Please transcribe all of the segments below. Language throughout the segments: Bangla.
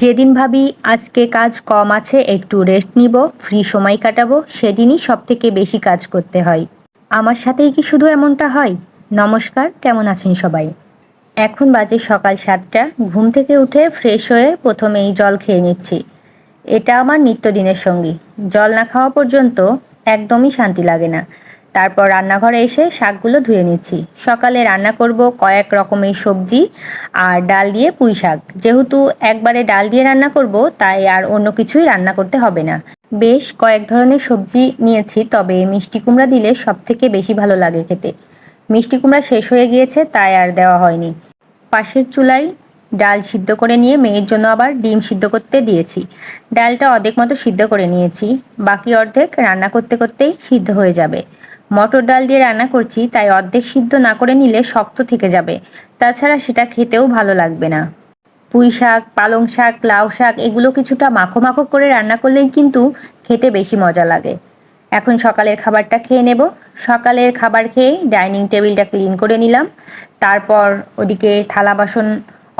যেদিন ভাবি আজকে কাজ কম আছে, একটু রেস্ট নিব ফ্রি সময় কাটাবো, সেদিনই সব থেকে বেশি কাজ করতে হয়। আমার সাথেই কি শুধু এমনটা হয়? নমস্কার, কেমন আছেন সবাই? এখন বাজে সকাল সাতটা, ঘুম থেকে উঠে ফ্রেশ হয়ে প্রথমেই জল খেয়ে নিচ্ছি। এটা আমার নিত্যদিনের সঙ্গী। জল না খাওয়া পর্যন্ত একদমই শান্তি লাগে না। তারপর রান্নাঘরে এসে শাকগুলো ধুয়ে নিচ্ছি। সকালে রান্না করব কয়েক রকমের সবজি আর ডাল দিয়ে পুঁই শাক। যেহেতু একবারে ডাল দিয়ে রান্না করব, তাই আর অন্য কিছুই রান্না করতে হবে না। বেশ কয়েক ধরনের সবজি নিয়েছি, তবে মিষ্টি কুমড়া দিলে সব থেকে বেশি ভালো লাগে খেতে। মিষ্টি কুমড়া শেষ হয়ে গিয়েছে, তাই আর দেওয়া হয়নি। পাশের চুলায় ডাল সিদ্ধ করে নিয়ে মেয়ের জন্য আবার ডিম সিদ্ধ করতে দিয়েছি। ডালটা অর্ধেক মতো সিদ্ধ করে নিয়েছি। বাকি অর্ধেক রান্না করতে করতেই সিদ্ধ হয়ে যাবে। মটর ডাল দিয়ে রান্না করছি, তাই অর্ধেক সিদ্ধ না করে নিলে শক্ত থেকে যাবে। তাছাড়া সেটা খেতেও ভালো লাগবে না। পুঁই শাক, পালং শাক, লাউ শাক, এগুলো কিছুটা মাখো মাখো করে রান্না করলেই কিন্তু খেতে বেশি মজা লাগে। এখন সকালের খাবারটা খেয়ে নেব। সকালের খাবার খেয়ে ডাইনিং টেবিলটা ক্লিন করে নিলাম। তারপর ওদিকে থালা বাসন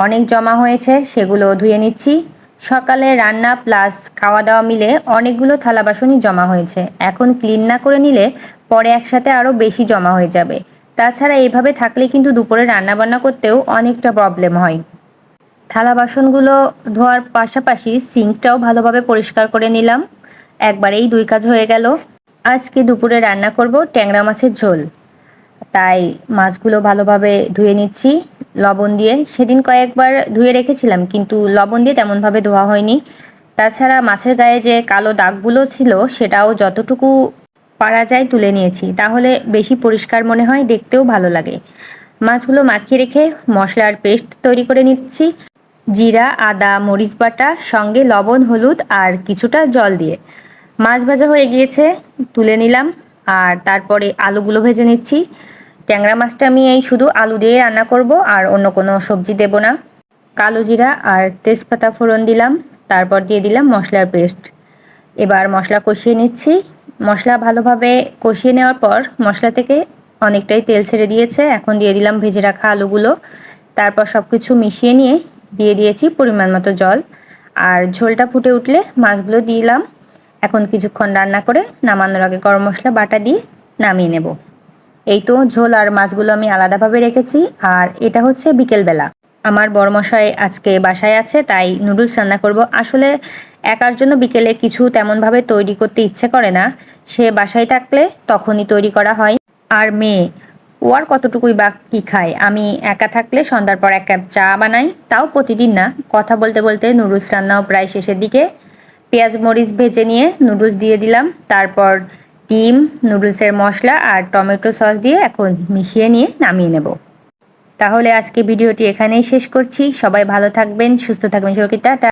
অনেক জমা হয়েছে, সেগুলো ধুয়ে নিচ্ছি। সকালে রান্না প্লাস খাওয়া দাওয়া মিলে অনেকগুলো থালা বাসনই জমা হয়েছে। এখন ক্লিন না করে নিলে পরে একসাথে আরও বেশি জমা হয়ে যাবে। তাছাড়া এইভাবে থাকলে কিন্তু দুপুরে রান্নাবান্না করতেও অনেকটা প্রবলেম হয়। থালা বাসনগুলো ধোয়ার পাশাপাশি সিঙ্কটাও ভালোভাবে পরিষ্কার করে নিলাম। একবারেই দুই কাজ হয়ে গেল। আজকে দুপুরে রান্না করব ট্যাংরা মাছের ঝোল। তাই মাছগুলো ভালোভাবে ধুয়ে নিচ্ছি। লবণ দিয়ে সেদিন কয়েকবার ধুয়ে রেখেছিলাম, কিন্তু লবণ দিয়ে তেমনভাবে ধোয়া হয়নি। তাছাড়া মাছের গায়ে যে কালো দাগগুলো ছিল, সেটাও যতটুকু পারা যায় তুলে নিয়েছি। তাহলে বেশি পরিষ্কার মনে হয়, দেখতেও ভালো লাগে। মাছগুলো মাখিয়ে রেখে মশলার পেস্ট তৈরি করে নিচ্ছি। জিরা, আদা, মরিচ বাটা, সঙ্গে লবণ, হলুদ আর কিছুটা জল দিয়ে। মাছ ভাজা হয়ে গিয়েছে, তুলে নিলাম। আর তারপরে আলুগুলো ভেজে নিচ্ছি। ট্যাংরা মাছটা আমি এই শুধু আলু দিয়ে রান্না করব, আর অন্য কোনো সবজি দেব না। কালো জিরা আর তেজপাতা ফোড়ন দিলাম। তারপর দিয়ে দিলাম মশলার পেস্ট। এবার মশলা কষিয়ে নিচ্ছি। মশলা ভালোভাবে কষিয়ে নেওয়ার পর মশলা থেকে অনেকটাই তেল ছেড়ে দিয়েছে। এখন দিয়ে দিলাম ভেজে রাখা আলুগুলো। তারপর সব কিছু মিশিয়ে নিয়ে দিয়ে দিয়েছি পরিমাণ মতো জল। আর ঝোলটা ফুটে উঠলে মাছগুলো দিলাম। এখন কিছুক্ষণ রান্না করে নামানোর আগে গরম মশলা, বাটা দিয়ে নামিয়ে নেব। এই তো ঝোল আর মাছগুলো আমি আলাদাভাবে রেখেছি। আর এটা হচ্ছে বিকেলবেলা। আমার বড়মশাই আজকে বাসায় আছে, তাই নুডলস রান্না করব। আসলে একার জন্য বিকেলে কিছু তেমনভাবে তৈরি করতে ইচ্ছে করে না। সে বাসায় থাকলে তখনই তৈরি করা হয়। আর মেয়ে, ও আর কতটুকুই বা কী খায়? আমি একা থাকলে সন্ধ্যার পর এক কাপ চা বানাই, তাও প্রতিদিন না। কথা বলতে বলতে নুডলস রান্নাও প্রায় শেষের দিকে। পেঁয়াজ মরিচ ভেজে নিয়ে নুডলস দিয়ে দিলাম। তারপর ডিম, নুডলসের মশলা আর টমেটো সস দিয়ে এখন মিশিয়ে নিয়ে নামিয়ে নেব। তাহলে আজকে ভিডিওটি এখানেই শেষ করছি। সবাই ভালো থাকবেন, সুস্থ থাকবেন সবাইকে। টাটা।